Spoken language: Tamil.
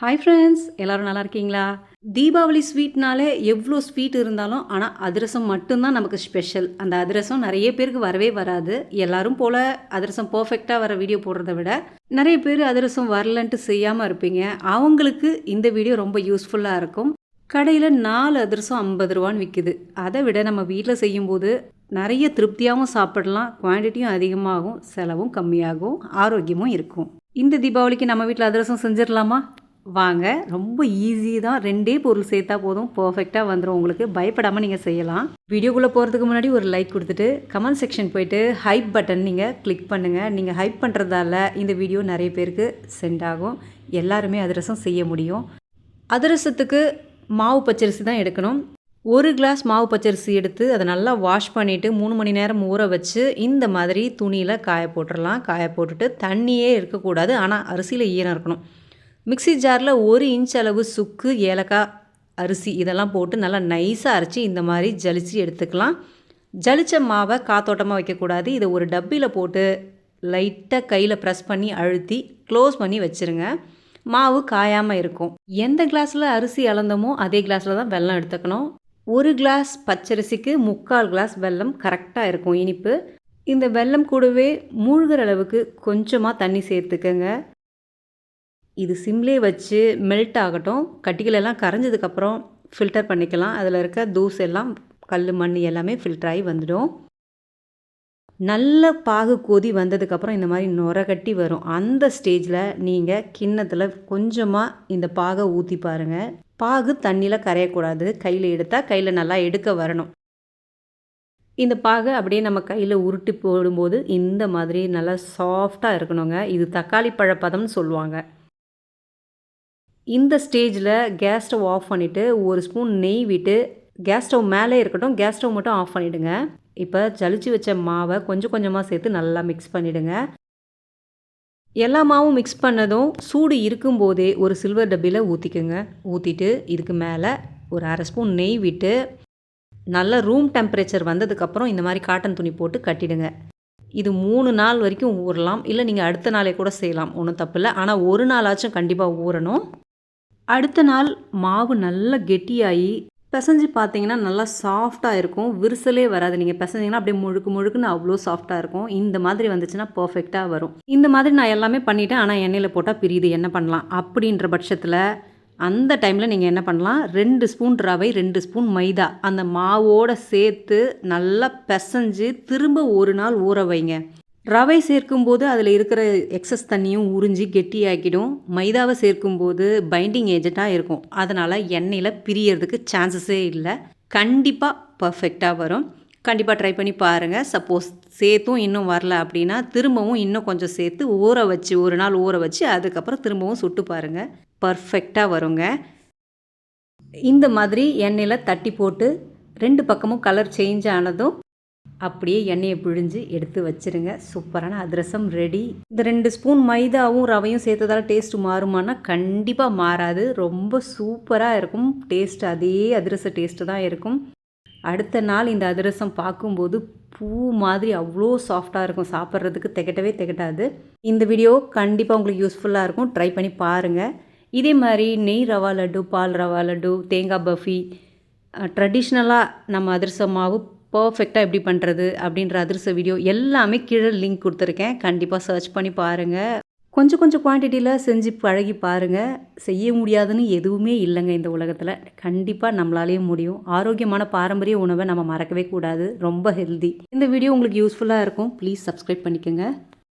ஹாய் ஃப்ரெண்ட்ஸ் எல்லாரும் நல்லா இருக்கீங்களா? தீபாவளி ஸ்வீட்னாலே எவ்வளோ ஸ்வீட் இருந்தாலும் ஆனால் அதிரசம் மட்டும்தான் நமக்கு ஸ்பெஷல் அந்த அதிரசம் நிறைய பேருக்கு வரவே வராது. எல்லாரும் போல் அதிரசம் பர்ஃபெக்டாக வர வீடியோ போடுறத விட நிறைய பேர் அதிரசம் வரலன்ட்டு செய்யாமல் இருப்பீங்க. அவங்களுக்கு இந்த வீடியோ ரொம்ப யூஸ்ஃபுல்லாக இருக்கும். கடையில் நாலு அதிரசம் ஐம்பது ரூபான்னு விற்குது அதை விட நம்ம வீட்டில் செய்யும்போது நிறைய திருப்தியாகவும் சாப்பிடலாம். குவான்டிட்டியும் அதிகமாகும் செலவும் கம்மியாகும் ஆரோக்கியமும் இருக்கும். இந்த தீபாவளிக்கு நம்ம வீட்டில் அதிரசம் செஞ்சிடலாமா? வாங்க. ரொம்ப ஈஸி தான். ரெண்டே பொருள் சேர்த்தா போதும். பர்ஃபெக்டாக வந்துடும் உங்களுக்கு. பயப்படாமல் நீங்கள் செய்யலாம். வீடியோக்குள்ளே போகிறதுக்கு முன்னாடி ஒரு லைக் கொடுத்துட்டு கமெண்ட் செக்ஷன் போயிட்டு ஹைப் பட்டன் நீங்கள் கிளிக் பண்ணுங்கள் நீங்கள் ஹைப் பண்ணுறதால இந்த வீடியோ நிறைய பேருக்கு சென்ட் ஆகும். எல்லாருமே அதிரசம் செய்ய முடியும். அதிரசத்துக்கு மாவு பச்சரிசி தான் எடுக்கணும். ஒரு கிளாஸ் மாவு பச்சரிசி எடுத்து அதை நல்லா வாஷ் பண்ணிவிட்டு மூணு மணி நேரம் ஊற வச்சு இந்த மாதிரி துணியில் காய போட்டுடலாம் காய போட்டுட்டு தண்ணியே இருக்கக்கூடாது. ஆனால் அரிசியில் ஈரம் இருக்கணும். மிக்ஸி ஜாரில் ஒரு இன்ச் அளவு சுக்கு ஏலக்காய் அரிசி இதெல்லாம் போட்டு நல்லா நைஸாக அரைச்சி இந்த மாதிரி ஜலிச்சு எடுத்துக்கலாம். ஜலிச்ச மாவை காத்தோட்டமாக வைக்கக்கூடாது. இதை ஒரு டப்பியில் போட்டு லைட்டாக கையில் ப்ரெஸ் பண்ணி அழுத்தி க்ளோஸ் பண்ணி வச்சுருங்க. மாவு காயாமல் இருக்கும். எந்த கிளாஸில் அரிசி அளந்தமோ அதே கிளாஸில் தான் வெல்லம் எடுத்துக்கணும். ஒரு கிளாஸ் பச்சரிசிக்கு முக்கால் கிளாஸ் வெல்லம் கரெக்டாக இருக்கும் இனிப்பு. இந்த வெல்லம் கூடவே மூழ்கிற அளவுக்கு கொஞ்சமாக தண்ணி சேர்த்துக்கங்க. இது சிம்லேயே வச்சு மெல்ட் ஆகட்டும் கட்டிகளெல்லாம் கரைஞ்சதுக்கப்புறம் ஃபில்டர் பண்ணிக்கலாம். அதில் இருக்க தூசு எல்லாம் கல் மண் எல்லாமே ஃபில்டர் ஆகி வந்துடும். நல்ல பாகு கொதி வந்ததுக்கப்புறம் இந்த மாதிரி நுர கட்டி வரும். அந்த ஸ்டேஜில் நீங்கள் கிண்ணத்தில் கொஞ்சமாக இந்த பாகை ஊற்றி பாருங்கள் பாகு தண்ணியில் கரையக்கூடாது. கையில் எடுத்தால் கையில் நல்லா எடுக்க வரணும். இந்த பாகை அப்படியே நம்ம கையில் உருட்டி போடும்போது இந்த மாதிரி நல்லா சாஃப்டாக இருக்கணுங்க. இது தக்காளி பழப்பதம்னு சொல்லுவாங்க. இந்த ஸ்டேஜில் கேஸ் ஸ்டவ் ஆஃப் பண்ணிவிட்டு ஒரு ஸ்பூன் நெய் விட்டு கேஸ் ஸ்டவ் மேலே இருக்கட்டும் கேஸ் ஸ்டவ் மட்டும் ஆஃப் பண்ணிவிடுங்க இப்போ ஜலிச்சு வச்ச மாவை கொஞ்சம் கொஞ்சமாக சேர்த்து நல்லா மிக்ஸ் பண்ணிவிடுங்க எல்லா மாவும் மிக்ஸ் பண்ணதும் சூடு இருக்கும்போதே ஒரு சில்வர் டப்பியில் ஊற்றிக்குங்க ஊற்றிட்டு இதுக்கு மேலே ஒரு அரை ஸ்பூன் நெய் விட்டு நல்ல ரூம் டெம்பரேச்சர் வந்ததுக்கப்புறம் இந்த மாதிரி காட்டன் துணி போட்டு கட்டிடுங்க. இது மூணு நாள் வரைக்கும் ஊறலாம். இல்லை நீங்கள் அடுத்த நாளே கூட செய்யலாம். ஒன்றும் தப்பு இல்லை. ஆனால் ஒரு நாளாச்சும் கண்டிப்பாக ஊறணும். அடுத்த நாள் மாவு நல்லா கெட்டியாகி பிசைஞ்சு பார்த்தீங்கன்னா நல்லா சாஃப்டாக இருக்கும். விரிசலே வராது. நீங்கள் பிசைஞ்சிங்கன்னா அப்படியே முழுக்கு முழுக்குன்னு அவ்வளோ சாஃப்டாக இருக்கும். இந்த மாதிரி வந்துச்சுன்னா பர்ஃபெக்டாக வரும். இந்த மாதிரி நான் எல்லாமே பண்ணிவிட்டேன் ஆனால் எண்ணெயில் போட்டால் பிரியுது. என்ன பண்ணலாம்? அப்படின்ற பட்சத்தில் அந்த டைமில் நீங்கள் என்ன பண்ணலாம்? ரெண்டு ஸ்பூன் ரவை ரெண்டு ஸ்பூன் மைதா அந்த மாவோடு சேர்த்து நல்லா பிசைஞ்சு திரும்ப ஒரு நாள் ஊற வைங்க. ரவை சேர்க்கும்போது அதில் இருக்கிற எக்ஸஸ் தண்ணியும் உறிஞ்சி கெட்டியாக்கிடும். மைதாவை சேர்க்கும்போது பைண்டிங் ஏஜெண்ட்டாக இருக்கும். அதனால் எண்ணெயில் பிரியறதுக்கு சான்சஸே இல்லை. கண்டிப்பாக பர்ஃபெக்டாக வரும். கண்டிப்பாக ட்ரை பண்ணி பாருங்கள் சப்போஸ் சேர்த்தும் இன்னும் வரல அப்படின்னா திரும்பவும் இன்னும் கொஞ்சம் சேர்த்து ஊற வச்சு ஒரு நாள் ஊற வச்சு அதுக்கப்புறம் திரும்பவும் சுட்டு பாருங்கள் பர்ஃபெக்டாக வருங்க. இந்த மாதிரி எண்ணெயில் தட்டி போட்டு ரெண்டு பக்கமும் கலர் சேஞ்ச் ஆனதும் அப்படியே எண்ணெயை பிழிஞ்சு எடுத்து வச்சுருங்க. சூப்பரான அதிரசம் ரெடி இந்த ரெண்டு ஸ்பூன் மைதாவும் ரவையும் சேர்த்ததால் டேஸ்ட் மாறுமானா கண்டிப்பாக மாறாது. ரொம்ப சூப்பராக இருக்கும். டேஸ்ட் அதே அதிரச டேஸ்ட்டு தான் இருக்கும். அடுத்த நாள் இந்த அதிரசம் பார்க்கும்போது பூ மாதிரி அவ்வளோ சாஃப்டாக இருக்கும். சாப்பிட்றதுக்கு திகட்டவே திகட்டாது. இந்த வீடியோ கண்டிப்பாக உங்களுக்கு யூஸ்ஃபுல்லாக இருக்கும். ட்ரை பண்ணி பாருங்கள் இதே மாதிரி நெய் ரவா லட்டு பால் ரவா லட்டு தேங்காய் பஃபி ட்ரெடிஷ்னலாக நம்ம அதிரச மாவு பர்ஃபெக்டாக எப்படி பண்ணுறது அப்படின்ற அதிரச வீடியோ எல்லாமே கீழே லிங்க் கொடுத்துருக்கேன். கண்டிப்பாக சர்ச் பண்ணி பாருங்கள் கொஞ்சம் கொஞ்சம் குவான்டிட்டியில் செஞ்சு பழகி பாருங்கள் செய்ய முடியாதுன்னு எதுவுமே இல்லைங்க இந்த உலகத்தில். கண்டிப்பாக நம்மளாலேயும் முடியும். ஆரோக்கியமான பாரம்பரிய உணவை நம்ம மறக்கவே கூடாது. ரொம்ப ஹெல்தி இந்த வீடியோ உங்களுக்கு யூஸ்ஃபுல்லாக இருக்கும். ப்ளீஸ் சப்ஸ்கிரைப் பண்ணிக்கோங்க.